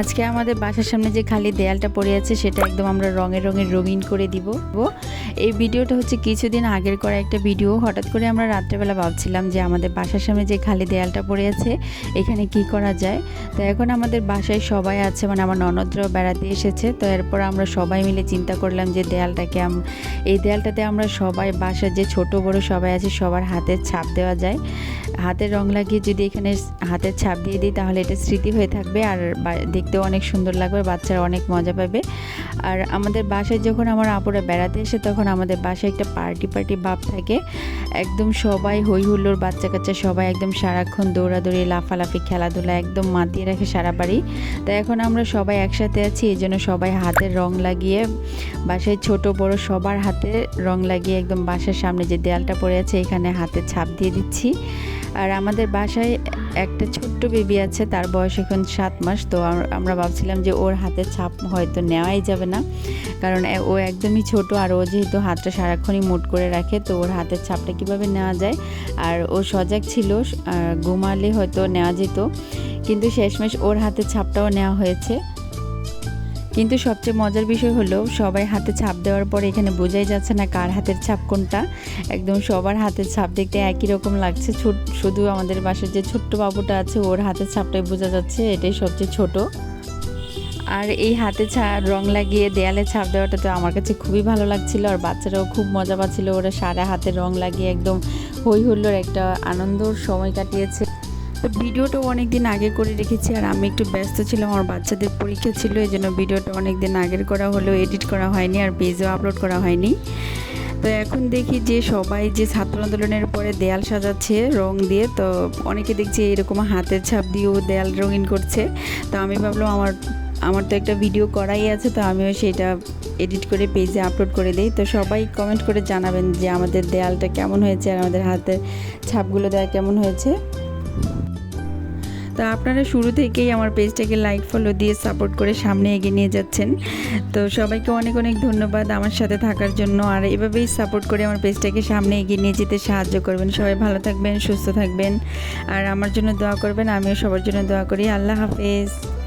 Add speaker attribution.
Speaker 1: আজকে আমাদের বাসার সামনে যে খালি দেয়ালটা পড়ে আছে, সেটা একদম আমরা রঙের রঙের রঙিন করে দিব। এই ভিডিওটা হচ্ছে কিছুদিন আগের করা একটা ভিডিও। হঠাৎ করে আমরা রাত্রেবেলা ভাবছিলাম যে আমাদের বাসার সামনে যে খালি দেয়ালটা পড়ে আছে, এখানে কি করা যায়? তো এখন আমাদের বাসায় সবাই আছে মানে আমার ননদরাও বেড়াতে এসেছে। তো এরপর আমরা সবাই মিলে চিন্তা করলাম যে দেয়ালটাকে এই দেয়ালটাতে আমরা সবাই, বাসার যে ছোট বড় সবাই আছে, সবার হাতের ছাপ দেওয়া যায়। হাতের রং লাগিয়ে যদি এখানে হাতের ছাপ দিয়ে দিই, তাহলে এটা স্মৃতি হয়ে থাকবে আর দেখতেও অনেক সুন্দর লাগবে, বাচ্চারা অনেক মজা পাবে। আর আমাদের বাসায় যখন আমার আপুরা বেড়াতে এসে তখন আমাদের বাসায় একটা পার্টি পার্টি ভাব থাকে। একদম সবাই হই হুল্লোড় বাচ্চা কাচ্চা সবাই একদম সারাক্ষণ দৌড়াদৌড়ি, লাফালাফি, খেলাধুলা একদম মাতিয়ে রাখে সারা বাড়ি। তো এখন আমরা সবাই একসাথে আছি, এই জন্য সবাই হাতের রং লাগিয়ে, বাসায় ছোট বড় সবার হাতে রং লাগিয়ে একদম বাসার সামনে যে দেয়ালটা পড়ে আছে, এখানে হাতে ছাপ দিয়ে দিচ্ছি। আর আমাদের বাসায় একটা ছোট্ট বেবি আছে, তার বয়স এখন সাত মাস, তো আমরা ভাবছিলাম যে ওর হাতের ছাপ হয়তো নেওয়াই যাবে না। কারণ ও একদমই ছোট আর ও যেহেতু হাতটা সারাক্ষণই মুট করে রাখে, তো ওর হাতের ছাপটা কীভাবে নেওয়া যায়? আর ও সজাগ ছিল ঘুমালে হয়তো নেওয়া যেত, কিন্তু শেষমেশ ওর হাতের ছাপটাও নেওয়া হয়েছে। কিন্তু সবচেয়ে মজার বিষয় হলো, সবাই হাতে ছাপ দেওয়ার পরে এখানে বোঝাই যাচ্ছে না কার হাতের ছাপ কোনটা। একদম সবার হাতের ছাপ দেখতে একই রকম লাগছে শুধু আমাদের বাসার যে ছোট্ট বাবুটা আছে, ওর হাতের ছাপটাই বোঝা যাচ্ছে, এটাই সবচেয়ে ছোট। আর এই হাতে ছা, রং লাগিয়ে দেয়ালে ছাপ দেওয়াটা তো আমার কাছে খুবই ভালো লাগছিল, আর বাচ্চারাও খুব মজা পাচ্ছিল, ওরা সারা হাতে রং লাগিয়ে একদম হই হুল্লোর একটা আনন্দর সময় কাটিয়েছে। তো ভিডিওটা অনেক দিন আগে করে রেখেছি আর আমি একটু ব্যস্ত ছিলাম, আমার বাচ্চাদের পরীক্ষা ছিল এই জন্য ভিডিওটা অনেক দিন আগের করা হলেও এডিট করা হয়নি আর পেজেও আপলোড করা হয়নি। তো এখন দেখি যে সবাই যে ছাত্র আন্দোলনের পরে দেয়াল সাজাচ্ছে রং দিয়ে, তো অনেকে দেখছি এরকম হাতের ছাপ দিয়েও দেয়াল রঙিন করছে। তো আমি ভাবলাম আমার আমার তো একটা ভিডিও করাই আছে, তো আমিও সেটা এডিট করে পেজে আপলোড করে দিই। তো সবাই কমেন্ট করে জানাবেন যে আমাদের দেয়ালটা কেমন হয়েছে আর আমাদের হাতের ছাপগুলো দেওয়া কেমন হয়েছে। তো আপনারা শুরু থেকেই আমার পেজটাকে লাইক ফলো দিয়ে সাপোর্ট করে সামনে এগিয়ে নিয়ে যাচ্ছেন। তো সবাইকে অনেক অনেক ধন্যবাদ আমার সাথে থাকার জন্য। আর এভাবেই সাপোর্ট করে আমার পেজটাকে সামনে এগিয়ে নিয়ে যেতে সাহায্য করবেন। সবাই ভালো থাকবেন, সুস্থ থাকবেন। আর আমার জন্য দোয়া করবেন, আমিও সবার জন্য দোয়া করি। আল্লাহ হাফেজ।